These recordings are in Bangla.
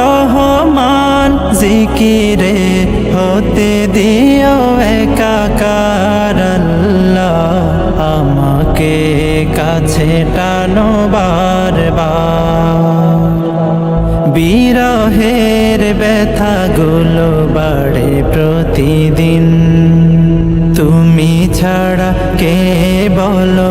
রহমান, জিকিরে হতে দিও একাকার আল্লাহ, আমাকে কাছে টানো বিরহের ব্যথাগুলো বাড়ে প্রতিদিন। তুমি ছাড়া কে বলো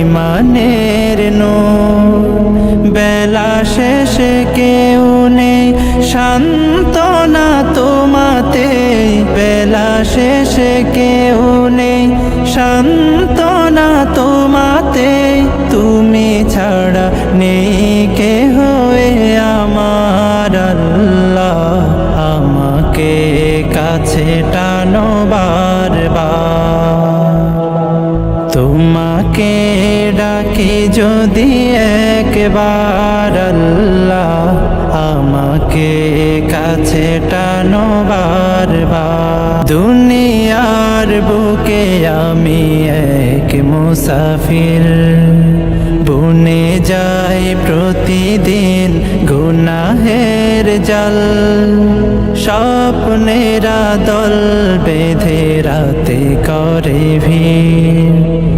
ইমানের নো বেলা শেষে কেউ নেই শান্তনা তোমাতে। বেলা শেষে কেউ নেই শান্তনা তোমাতে। তুমি ছাড়া নেই কে হয়ে আমার আমাকে কাছে টানো বারবার। তোমাকে ডাকি যদি একবার আল্লাহ আমাকে কাছে টানো বারবার। দুনিয়ার বুকে আমি এক মুসাফির। বুনে যাই প্রতিদিন গুনাহের জল। স্বপ্নেরা দল বেঁধে রাতে করে ভিড়।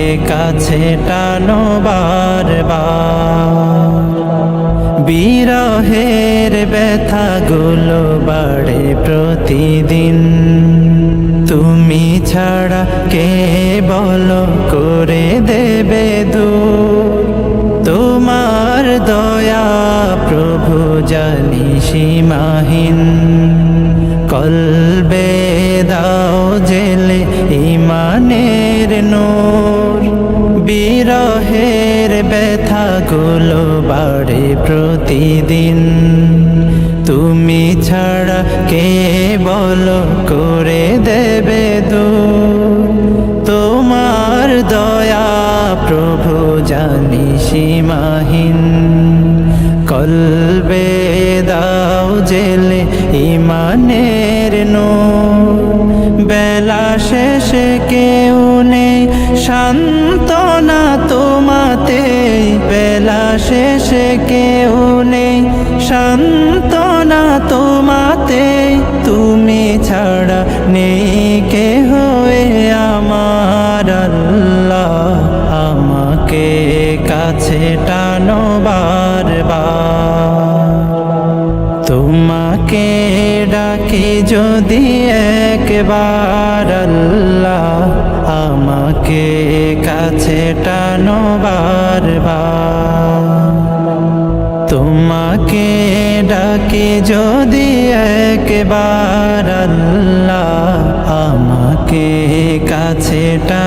কাছে টানো বারবার বিরহের ব্যথাগুলো বাড়ে প্রতিদিন। তুমি ছাড়া কে বলো করে দেবে দু তোমার দয়া প্রভু জানি সীমাহীন। কলবে দাও জেলে ইমানের নূর। বিরহের ব্যথাগুলো বাড়ে প্রতিদিন। তুমি ছাড়া কে বলো করে দেবে দূর? তোমার দয়া প্রভু জানি সীমাহীন। কলবে দাও জেলে ইমানের নো বেলা শেষে কেউ নেই শান্তনা শেষে কেউ নেই। শান্তনা তোমাতে, তুমি ছাড়া নেই কে হয়ে আমার আল্লাহ। আমাকে কাছে টানো বারবার। তোমাকে ডাকি যদি একবার আল্লাহ, আমাকে কাছে টানো বারবার। ডাকি যদি একবার আল্লাহ আমাকে কাছে টানো